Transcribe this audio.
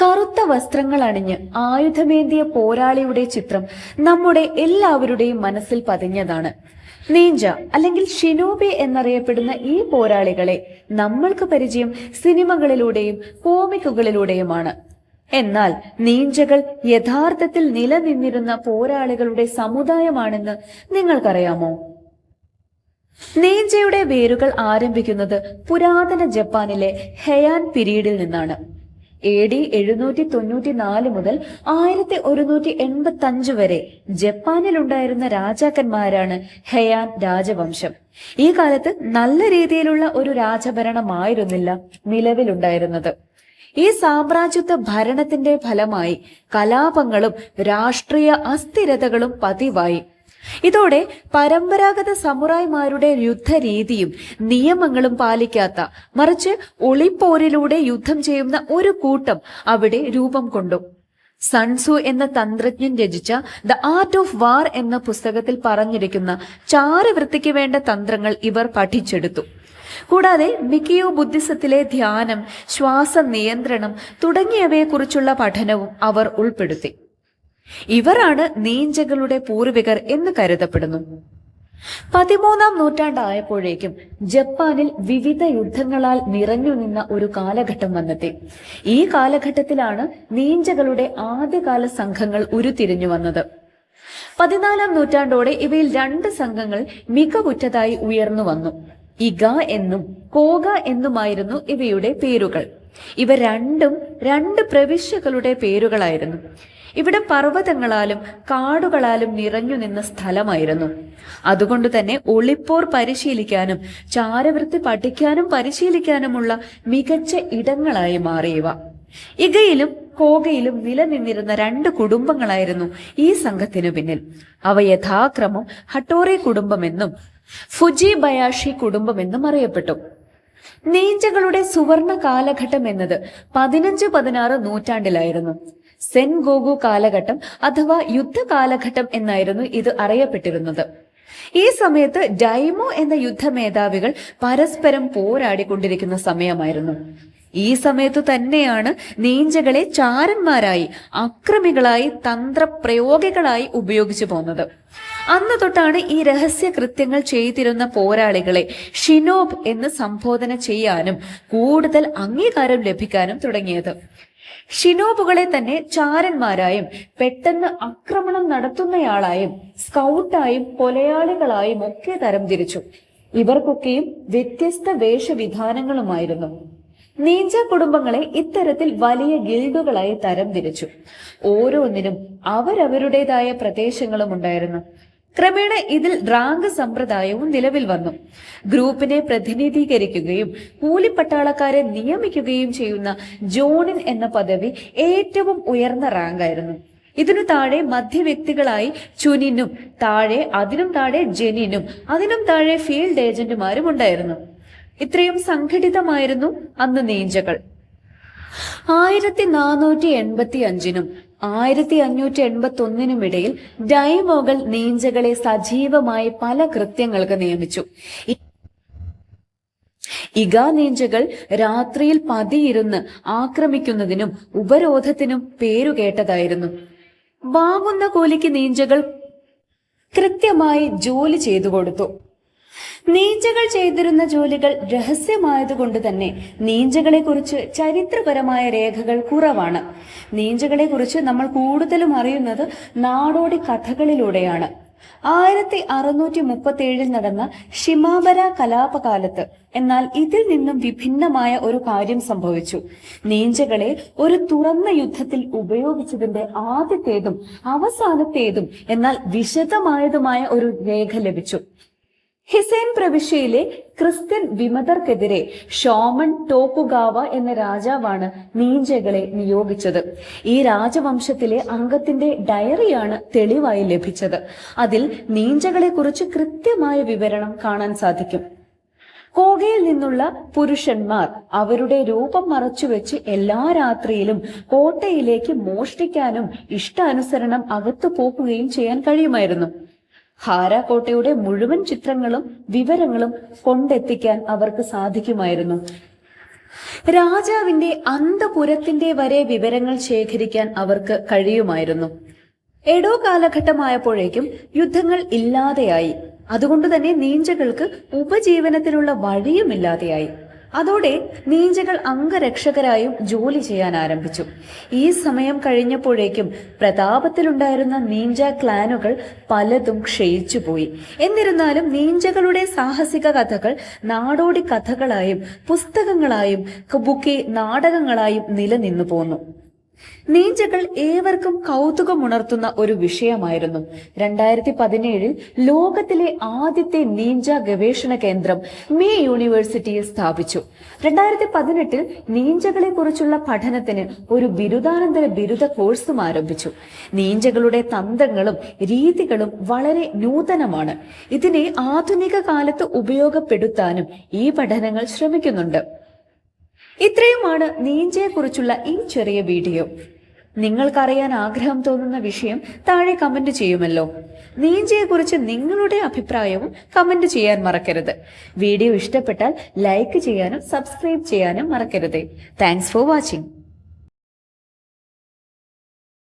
കറുത്ത വസ്ത്രങ്ങൾ അണിഞ്ഞ് ആയുധമേന്തിയ പോരാളിയുടെ ചിത്രം നമ്മുടെ എല്ലാവരുടെയും മനസ്സിൽ പതിഞ്ഞതാണ്. നീഞ്ച അല്ലെങ്കിൽ ഷിനോബി എന്നറിയപ്പെടുന്ന ഈ പോരാളികളെ നമ്മൾക്ക് പരിചയം സിനിമകളിലൂടെയും കോമിക്കുകളിലൂടെയുമാണ്. എന്നാൽ നീഞ്ചകൾ യഥാർത്ഥത്തിൽ നിലനിന്നിരുന്ന പോരാളികളുടെ സമുദായമാണെന്ന് നിങ്ങൾക്കറിയാമോ? നീഞ്ചയുടെ വേരുകൾ ആരംഭിക്കുന്നത് പുരാതന ജപ്പാനിലെ ഹെയാൻ പിരീഡിൽ നിന്നാണ്. എ ഡി എഴുന്നൂറ്റി തൊണ്ണൂറ്റി നാല് മുതൽ ആയിരത്തി ഒരുന്നൂറ്റി എൺപത്തി അഞ്ച് വരെ ജപ്പാനിലുണ്ടായിരുന്ന രാജാക്കന്മാരാണ് ഹെയാൻ രാജവംശം. ഈ കാലത്ത് നല്ല രീതിയിലുള്ള ഒരു രാജഭരണമായിരുന്നില്ല നിലവിലുണ്ടായിരുന്നത്. ഈ സാമ്രാജ്യത്വ ഭരണത്തിന്റെ ഫലമായി കലാപങ്ങളും രാഷ്ട്രീയ അസ്ഥിരതകളും പതിവായി. ഇതോടെ പരമ്പരാഗത സമുറായിമാരുടെ യുദ്ധരീതിയും നിയമങ്ങളും പാലിക്കാത്ത മറിച്ച് ഒളിപ്പോരിലൂടെ യുദ്ധം ചെയ്യുന്ന ഒരു കൂട്ടം അവിടെ രൂപം കൊണ്ടു. സൺസു എന്ന തന്ത്രജ്ഞൻ രചിച്ച ദ ആർട്ട് ഓഫ് വാർ എന്ന പുസ്തകത്തിൽ പറഞ്ഞിരിക്കുന്ന ചാരവൃത്തിക്ക് വേണ്ട തന്ത്രങ്ങൾ ഇവർ പഠിച്ചെടുത്തു. കൂടാതെ മിക്കിയോ ബുദ്ധിസത്തിലെ ധ്യാനം ശ്വാസ നിയന്ത്രണം തുടങ്ങിയവയെക്കുറിച്ചുള്ള പഠനവും അവർ ഉൾപ്പെടുത്തി. ഇവരാണ് നീഞ്ചകളുടെ പൂർവികർ എന്ന് കരുതപ്പെടുന്നു. പതിമൂന്നാം നൂറ്റാണ്ടായപ്പോഴേക്കും ജപ്പാനിൽ വിവിധ യുദ്ധങ്ങളാൽ നിറഞ്ഞു നിന്ന ഒരു കാലഘട്ടം വന്നെത്തി. ഈ കാലഘട്ടത്തിലാണ് നീഞ്ചകളുടെ ആദ്യകാല സംഘങ്ങൾ ഉരുത്തിരിഞ്ഞു വന്നത്. പതിനാലാം നൂറ്റാണ്ടോടെ ഇവയിൽ രണ്ട് സംഘങ്ങൾ മികവുറ്റതായി ഉയർന്നു വന്നു. ഇഗ എന്നും കോഗ എന്നുമായിരുന്നു ഇവയുടെ പേരുകൾ. ഇവ രണ്ടും രണ്ട് പ്രവിശ്യകളുടെ പേരുകളായിരുന്നു. ഇവിടെ പർവതങ്ങളാലും കാടുകളാലും നിറഞ്ഞു നിന്ന സ്ഥലമായിരുന്നു. അതുകൊണ്ട് തന്നെ ഒളിപ്പോർ പരിശീലിക്കാനും ചാരവൃത്തി പഠിക്കാനും പരിശീലിക്കാനുമുള്ള മികച്ച ഇടങ്ങളായി മാറിയവ. ഇകയിലും കോകയിലും നിലനിന്നിരുന്ന രണ്ട് കുടുംബങ്ങളായിരുന്നു ഈ സംഘത്തിനു പിന്നിൽ. അവ യഥാക്രമം ഹട്ടോറി കുടുംബമെന്നും ഫുജി ബയാഷി കുടുംബമെന്നും അറിയപ്പെട്ടു. നീഞ്ചകളുടെ സുവർണ കാലഘട്ടം എന്നത് പതിനഞ്ച് പതിനാറ് നൂറ്റാണ്ടിലായിരുന്നു. സെൻ ഗോഗു കാലഘട്ടം അഥവാ യുദ്ധ കാലഘട്ടം എന്നായിരുന്നു ഇത് അറിയപ്പെട്ടിരുന്നത്. ഈ സമയത്ത് ഡൈമോ എന്ന യുദ്ധ മേധാവികൾ പരസ്പരം പോരാടിക്കൊണ്ടിരിക്കുന്ന സമയമായിരുന്നു. ഈ സമയത്തു തന്നെയാണ് നീഞ്ചകളെ ചാരന്മാരായി അക്രമികളായി തന്ത്രപ്രയോഗികളായി ഉപയോഗിച്ചു പോന്നത്. അന്ന് തൊട്ടാണ് ഈ രഹസ്യ കൃത്യങ്ങൾ ചെയ്തിരുന്ന പോരാളികളെ ഷിനോബ് എന്ന് സംബോധന ചെയ്യാനും കൂടുതൽ അംഗീകാരം ലഭിക്കാനും തുടങ്ങിയത്. ഷിനോബുകളെ തന്നെ ചാരന്മാരായും പെട്ടെന്ന് ആക്രമണം നടത്തുന്നയാളായും സ്കൗട്ടായും കൊലയാളികളായും ഒക്കെ തരംതിരിച്ചു. ഇവർക്കൊക്കെയും വ്യത്യസ്ത വേഷവിധാനങ്ങളുമായിരുന്നു. നീഞ്ച കുടുംബങ്ങളെ ഇത്തരത്തിൽ വലിയ ഗിൽഡുകളായി തരംതിരിച്ചു. ഓരോന്നിനും അവരവരുടേതായ പ്രദേശങ്ങളും ഉണ്ടായിരുന്നു ക്രമേണ ഇതിൽ റാങ്ക് സമ്പ്രദായവും നിലവിൽ വന്നു. ഗ്രൂപ്പിനെ പ്രതിനിധീകരിക്കുകയും കൂലിപ്പട്ടാളക്കാരെ നിയമിക്കുകയും ചെയ്യുന്ന ജോണിൻ എന്ന പദവി ഏറ്റവും ഉയർന്ന റാങ്കായിരുന്നു ഇതിനു താഴെ മധ്യവ്യക്തികളായി ചുനിനും താഴെ അതിനും താഴെ ജെനിനും അതിനും താഴെ ഫീൽഡ് ഏജന്റുമാരും ഉണ്ടായിരുന്നു. ഇത്രയും സംഘടിതമായിരുന്നു അന്ന് നീഞ്ചകൾ. ആയിരത്തി നാനൂറ്റി എൺപത്തി അഞ്ചിനും ആയിരത്തി അഞ്ഞൂറ്റി എൺപത്തി ഒന്നിനും ഇടയിൽ ഡൈമോകൾ നീഞ്ചകളെ സജീവമായി പല കൃത്യങ്ങൾക്ക് നിയമിച്ചു. ഇക നീഞ്ചകൾ രാത്രിയിൽ പതിയിരുന്ന് ആക്രമിക്കുന്നതിനും ഉപരോധത്തിനും പേരുകേട്ടതായിരുന്നു വാങ്ങുന്ന കൂലിക്ക് നീഞ്ചകൾ കൃത്യമായി ജോലി ചെയ്തു കൊടുത്തു. നീഞ്ചകൾ ചെയ്തിരുന്ന ജോലികൾ രഹസ്യമായതുകൊണ്ട് തന്നെ നീഞ്ചകളെ കുറിച്ച് ചരിത്രപരമായ രേഖകൾ കുറവാണ്. നീഞ്ചകളെ കുറിച്ച് നമ്മൾ കൂടുതലും അറിയുന്നത് നാടോടി കഥകളിലൂടെയാണ്. ആയിരത്തി അറുന്നൂറ്റി മുപ്പത്തി ഏഴിൽ നടന്ന ഷിമാബര കലാപകാലത്ത് എന്നാൽ ഇതിൽ നിന്നും വിഭിന്നമായ ഒരു കാര്യം സംഭവിച്ചു. നീഞ്ചകളെ ഒരു തുറന്ന യുദ്ധത്തിൽ ഉപയോഗിച്ചതിന്റെ ആദ്യത്തേതും അവസാനത്തേതും എന്നാൽ വിശദമായതുമായ ഒരു രേഖ ലഭിച്ചു. ഹിസൈൻ പ്രവിശ്യയിലെ ക്രിസ്ത്യൻ വിമതർക്കെതിരെ ഷോമൻ ടോക്കുഗാവ എന്ന രാജാവാണ് നീഞ്ചകളെ നിയോഗിച്ചത്. ഈ രാജവംശത്തിലെ അംഗത്തിന്റെ ഡയറിയാണ് തെളിവായി ലഭിച്ചത്. അതിൽ നീഞ്ചകളെ കുറിച്ച് കൃത്യമായ വിവരണം കാണാൻ സാധിക്കും. കോകയിൽ നിന്നുള്ള പുരുഷന്മാർ അവരുടെ രൂപം മറച്ചുവെച്ച് എല്ലാ രാത്രിയിലും കോട്ടയിലേക്ക് മോഷ്ടിക്കാനും ഇഷ്ടാനുസരണം അകത്തു പോക്കുകയും ചെയ്യാൻ കഴിയുമായിരുന്നു. ഹാര കോട്ടയുടെ മുഴുവൻ ചിത്രങ്ങളും വിവരങ്ങളും കൊണ്ടെത്തിക്കാൻ അവർക്ക് സാധിക്കുമായിരുന്നു. രാജാവിന്റെ അന്തപുരത്തിന്റെ വരെ വിവരങ്ങൾ ശേഖരിക്കാൻ അവർക്ക് കഴിയുമായിരുന്നു. എടോ കാലഘട്ടമായപ്പോഴേക്കും യുദ്ധങ്ങൾ ഇല്ലാതെയായി. അതുകൊണ്ട് തന്നെ നീഞ്ചകൾക്ക് ഉപജീവനത്തിനുള്ള വഴിയുമില്ലാതെയായി. അതോടെ നീഞ്ചകൾ അംഗരക്ഷകരായും ജോലി ചെയ്യാൻ ആരംഭിച്ചു. ഈ സമയം കഴിഞ്ഞപ്പോഴേക്കും പ്രതാപത്തിലുണ്ടായിരുന്ന നീഞ്ച ക്ലാനുകൾ പലതും ക്ഷയിച്ചുപോയി. എന്നിരുന്നാലും നീഞ്ചകളുടെ സാഹസിക കഥകൾ നാടോടി കഥകളായും പുസ്തകങ്ങളായും ബുക്കി നാടകങ്ങളായും നിലനിന്നു പോന്നു. നീഞ്ചകൾ ഏവർക്കും കൗതുകമുണർത്തുന്ന ഒരു വിഷയമായിരുന്നു. രണ്ടായിരത്തി പതിനേഴിൽ ലോകത്തിലെ ആദ്യത്തെ നീഞ്ച ഗവേഷണ കേന്ദ്രം മേ യൂണിവേഴ്സിറ്റിയിൽ സ്ഥാപിച്ചു. രണ്ടായിരത്തി പതിനെട്ടിൽ നീഞ്ചകളെ കുറിച്ചുള്ള പഠനത്തിന് ഒരു ബിരുദാനന്തര ബിരുദ കോഴ്സും ആരംഭിച്ചു. നീഞ്ചകളുടെ തന്ത്രങ്ങളും രീതികളും വളരെ നൂതനമാണ്. ഇതിനെ ആധുനിക കാലത്ത് ഉപയോഗപ്പെടുത്താനും ഈ പഠനങ്ങൾ ശ്രമിക്കുന്നുണ്ട്. ഇത്രയുമാണ് നീഞ്ചയെക്കുറിച്ചുള്ള ഈ ചെറിയ വീഡിയോ. നിങ്ങൾക്കറിയാൻ ആഗ്രഹം തോന്നുന്ന വിഷയം താഴെ കമന്റ് ചെയ്യുമല്ലോ. നീഞ്ചയെക്കുറിച്ച് നിങ്ങളുടെ അഭിപ്രായവും കമന്റ് ചെയ്യാൻ മറക്കരുത്. വീഡിയോ ഇഷ്ടപ്പെട്ടാൽ ലൈക്ക് ചെയ്യാനും സബ്സ്ക്രൈബ് ചെയ്യാനും മറക്കരുത്. Thanks for watching.